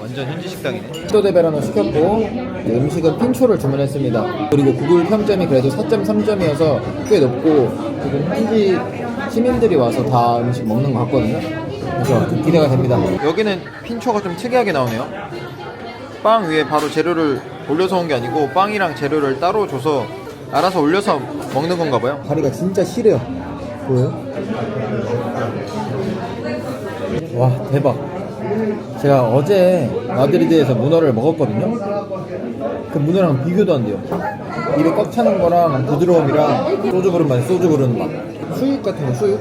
완전 현지 식당이네. 소데베라노 시켰고 이제 음식은 핀초를 주문했습니다. 그리고 구글 평점이 그래도 4.3점이어서 꽤 높고 지금 현지 시민들이 와서 다 음식 먹는 것 같거든요. 그래서 기대가 됩니다. 여기는 핀초가 좀 특이하게 나오네요. 빵 위에 바로 재료를 올려서 온 게 아니고 빵이랑 재료를 따로 줘서 알아서 올려서 먹는 건가 봐요. 다리가 진짜 시려요. 보여요? 와 대박. 제가 어제 마드리드에서 문어를 먹었거든요. 그 문어랑 비교도 안 돼요. 입에 꽉 차는 거랑 부드러움이랑 소주 부른 맛, 소주 부른 맛. 수육 같은 거 수육?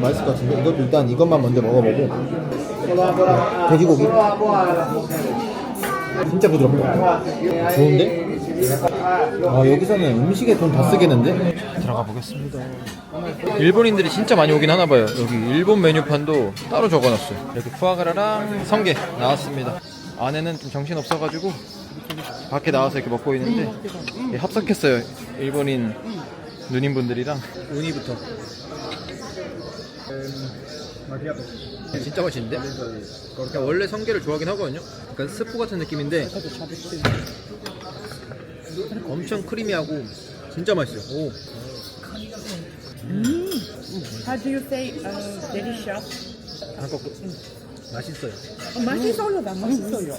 맛있을 것 같은데 이것도 일단 이것만 먼저 먹어보고 돼지고기 진짜 부드럽다. 좋은데? 아 여기서는 음식에 돈 다 쓰겠는데? 들어가 보겠습니다. 일본인들이 진짜 많이 오긴 하나 봐요. 여기 일본 메뉴판도 따로 적어놨어요. 이렇게 푸아그라랑 성게 나왔습니다. 안에는 좀 정신 없어가지고 밖에 나와서 이렇게 먹고 있는데 예, 합석했어요. 일본인 누님분들이랑 우니부터. 진짜 맛있는데? 그냥 원래 성게를 좋아하긴 하거든요. 약간 스프 같은 느낌인데 엄청 크리미하고 진짜 맛있어요. 오. How do you say uh, delicious? 한국 맛있어요. 맛있어요, 나 맛있어요.